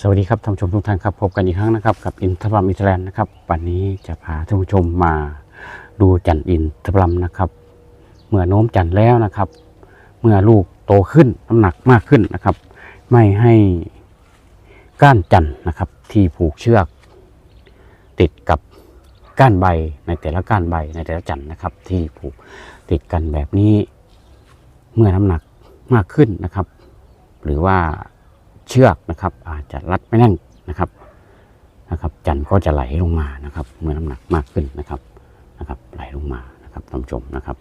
สวัสดีครับท่านผู้ชมทุกท่านครับพบกันอีกครั้งนะครับ กับอินทรัมอินเทอร์แลนด์นะครับวันนี้จะพาท่านผู้ชมมาดูจันทร์อินทรัมนะครับ เมื่อโน้มจันทร์แล้วนะครับ เมื่อลูกโตขึ้นน้ำหนักมากขึ้นนะครับ ไม่ให้ก้านจันทร์นะครับ ที่ผูกเชือก ติดกับก้านใบในแต่ละก้านใบในแต่ละจันทร์นะครับ ที่ผูกติดกันแบบนี้ เมื่อน้ำหนักมากขึ้นนะครับ หรือว่า เชือกนะครับ อาจจะรัดไม่แน่นนะครับนะครับ จันทร์ก็จะไหลลงมานะครับ เมื่อน้ำหนักมากขึ้นนะครับนะครับ ไหลลงมานะครับท่านผู้ชมนะครับ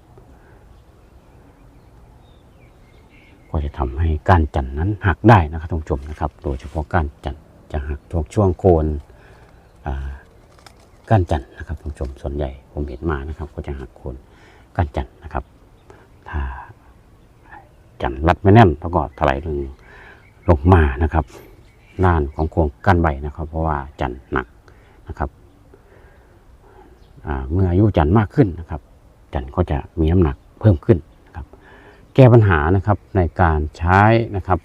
ก็จะทำให้ก้านจันทร์นั้นหักได้นะครับท่านผู้ชมนะครับ โดยเฉพาะก้านจันทร์จะหักช่วงช่วงโคนก้านจันทร์นะครับท่านผู้ชมส่วนใหญ่ผมเห็นมานะครับ ก็จะหักโคนก้านจันทร์นะครับ ถ้าจันทร์รัดไม่แน่นแล้วก็ถลายลง ลงมานะครับด้านของโครงก้านใบนะครับ เพราะว่าจันทร์หนักนะครับเมื่ออายุจันทร์มากขึ้นนะครับ จันทร์ก็จะมีน้ำหนักเพิ่มขึ้นนะครับ แก้ปัญหานะครับในการใช้นะครับ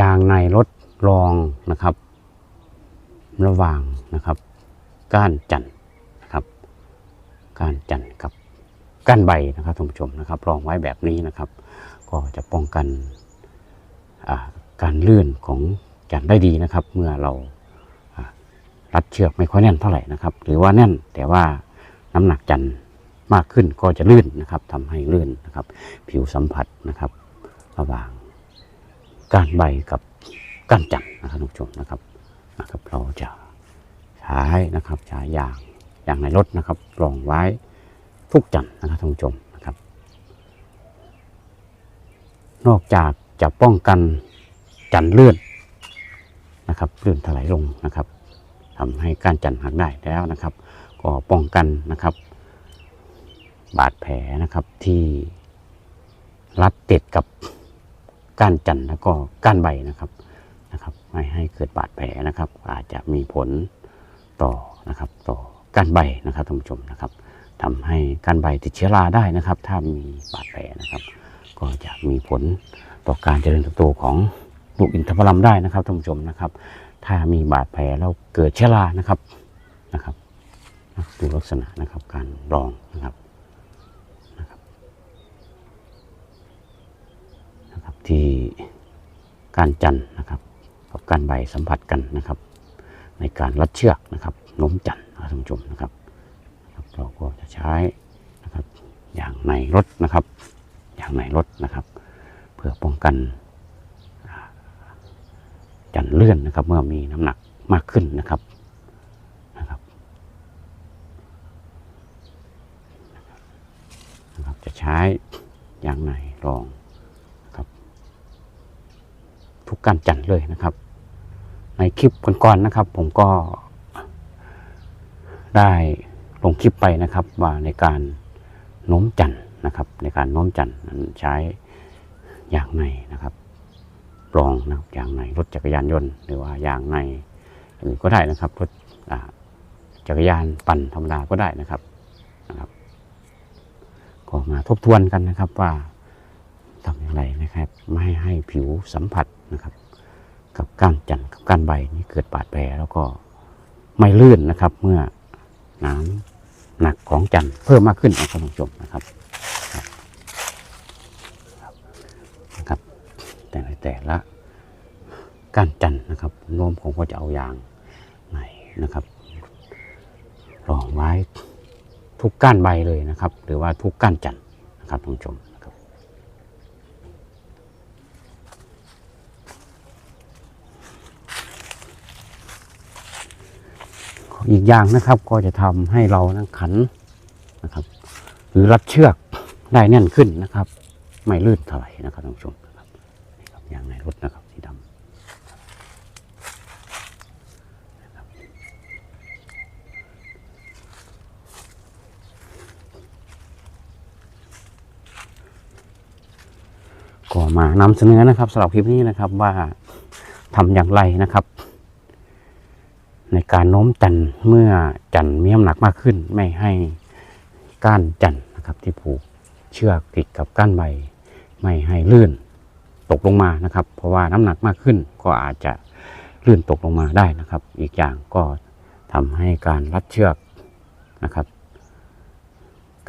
ยางในรถรองนะครับ ระหว่างนะครับ ก้านจันทร์นะครับก้านจันทร์กับก้านใบนะครับท่านผู้ชมนะครับรองไว้แบบนี้นะครับ ก็จะป้องกัน การลื่นของจันได้ดีนะครับ เมื่อเรารัดเชือกไม่ค่อยแน่นเท่าไหร่นะครับ หรือว่าแน่นแต่ว่าน้ำหนักจันมากขึ้นก็จะลื่นนะครับทำให้ลื่นนะครับ ผิวสัมผัสนะครับ ระหว่างก้านใบกับก้านจันนะครับท่านผู้ชมนะครับนะครับ เราจะใช้นะครับใช้ยางยางในรถนะครับรองไว้ทุกจันนะครับท่านผู้ชมนะครับ นอกจาก จะป้องกันจันเลื่อนนะครับเลื่อนถลายลงนะครับทำให้ก้านจันหักได้แล้วนะครับ ก็ป้องกันนะครับ บาดแผลนะครับที่รัดติดกับก้านจันแล้วก็ก้านใบนะครับนะครับไม่ให้เกิดบาดแผลนะครับ อาจจะมีผลต่อนะครับ ต่อก้านใบนะครับท่านผู้ชมนะครับทำให้ก้านใบติดเชื้อราได้นะครับ ถ้ามีบาดแผลนะครับ ก็จะมีผล ต่อการเจริญเติบโตของลูกอินทผลัมได้นะครับท่านผู้ชมนะครับ ถ้ามีบาดแผลแล้วเกิดเชื้อรานะครับนะครับดูลักษณะนะครับการรองนะครับนะครับที่การจันนะครับกับการใบสัมผัสกันนะครับ ในการรัดเชือกนะครับโน้มจันนะท่านผู้ชมนะครับเราก็จะใช้นะครับอย่างในรถนะครับ อย่างในรถนะครับ พื่อป้องกันจันทร์เลื่อนนะครับ เมื่อมีน้ำหนักมากขึ้นนะครับนะครับนะครับ จะใช้ยางในรองครับ ทุกการจันทร์เลยนะครับ ในคลิปก่อนๆนะครับ ผมก็ได้ลงคลิปไปนะครับว่าในการโน้มจันทร์นะครับ ในการโน้มจันทร์นั้นใช้ ยางในนะครับรองนะครับยางในรถจักรยานยนต์ หรือว่ายางในอื่นก็ได้นะครับรถจักรยานปั่นธรรมดาก็ได้นะครับนะครับ ก็มาทบทวนกันนะครับว่าทำอย่างไรนะครับ ไม่ให้ผิวสัมผัสนะครับ กับก้านจันทร์กับก้านใบนี้เกิดบาดแผลแล้วก็ไม่ลื่นนะครับ เมื่อน้ำหนักของจันทร์เพิ่มมากขึ้นนะครับท่านผู้ชมนะครับ แต่ในแต่ละ ก้านจันนะครับโน้มผมก็จะเอายางในนะครับรองไว้ทุกก้านใบเลยนะครับ หรือว่าทุกก้านจันนะครับท่านผู้ชมนะครับอีกอย่างนะครับก็จะทำให้เรานั้นขันนะครับ หรือรัดเชือกได้แน่นขึ้นนะครับ ไม่ลื่นเท่าไหร่นะครับท่านผู้ชมนะครับอย่างในรถนะครับสีดำนะครับ ก็มานำเสนอนะครับสำหรับคลิปนี้นะครับว่าทำอย่างไรนะครับ ในการโน้มจันทร์เมื่อจันทร์มีน้ำหนักมากขึ้น ไม่ให้ก้านจันทร์นะครับ ที่ผูกเชือกติดกับก้านใบ ไม่ให้ลื่นตกลงมานะครับ เพราะว่าน้ำหนักมากขึ้นก็อาจจะลื่นตกลงมาได้นะครับ อีกอย่างก็ทำให้การรัดเชือกนะครับ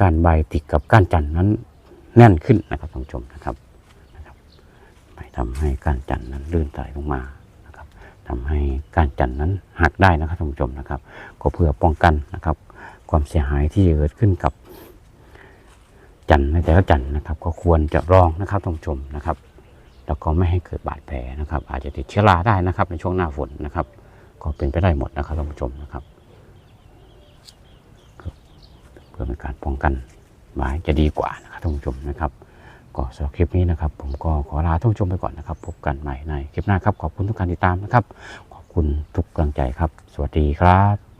การใบติดกับก้านจันทร์นั้นแน่นขึ้นนะครับท่านผู้ชมนะครับ ทำให้ก้านจันทร์นั้นลื่นไหลลงมานะครับทำให้ก้านจันทร์นั้นหักได้นะครับท่านผู้ชมนะครับ ก็เพื่อป้องกันนะครับ ความเสียหายที่เกิดขึ้นกับจันทร์ในแต่ละจันนะครับ ก็ควรจะรองนะครับท่านผู้ชมนะครับแล้วก็ไม่ให้เกิดบาดแผลนะครับ อาจจะติดเชื้อราได้นะครับ ในช่วงหน้าฝนนะครับ ก็เป็นไปได้หมดนะครับท่านผู้ชมนะครับเพื่อเป็นการป้องกันไว้จะดีกว่านะครับท่านผู้ชมนะครับ ก็สำหรับคลิปนี้นะครับ ผมก็ขอลาท่านผู้ชมไปก่อนนะครับ พบกันใหม่ในคลิปหน้าครับ ขอบคุณทุกการติดตามนะครับ ขอบคุณทุกกำลังใจครับ สวัสดีครับ